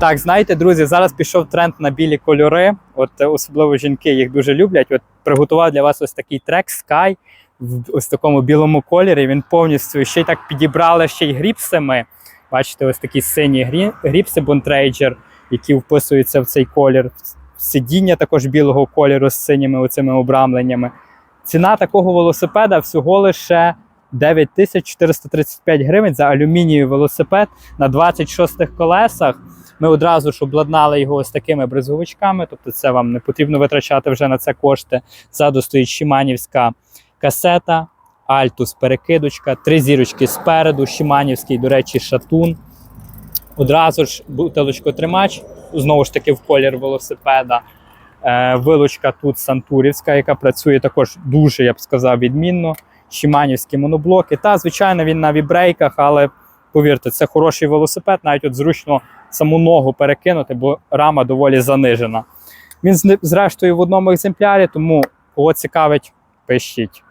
Так, знаєте, друзі, зараз пішов тренд на білі кольори. От е, особливо жінки їх дуже люблять. От приготував для вас ось такий трек Sky в ось такому білому кольорі. Він повністю ще й так підібрали ще й гріпсами. Бачите, ось такі сині грі- гріпси Bontrager, які вписуються в цей колір. Сидіння також білого кольору з синіми оцими обрамленнями. Ціна такого велосипеда всього лише 9435 гривень за алюмінієвий велосипед на 26 колесах. Ми одразу ж обладнали його ось такими бризговичками, тобто це вам не потрібно витрачати вже на це кошти. Ззаду стоїть Шиманівська касета, Альтус перекидочка, три зірочки спереду, Шиманівський, до речі, шатун. Одразу ж бутилочкотримач, знову ж таки в колір велосипеда. Е, вилучка тут Сантурівська, яка працює також дуже, я б сказав, відмінно. Шиманівські моноблоки. Та, звичайно, він на вібрейках, але повірте, це хороший велосипед, навіть от зручно саму ногу перекинути, бо рама доволі занижена. Він зрештою в одному екземплярі, тому кого цікавить, пишіть.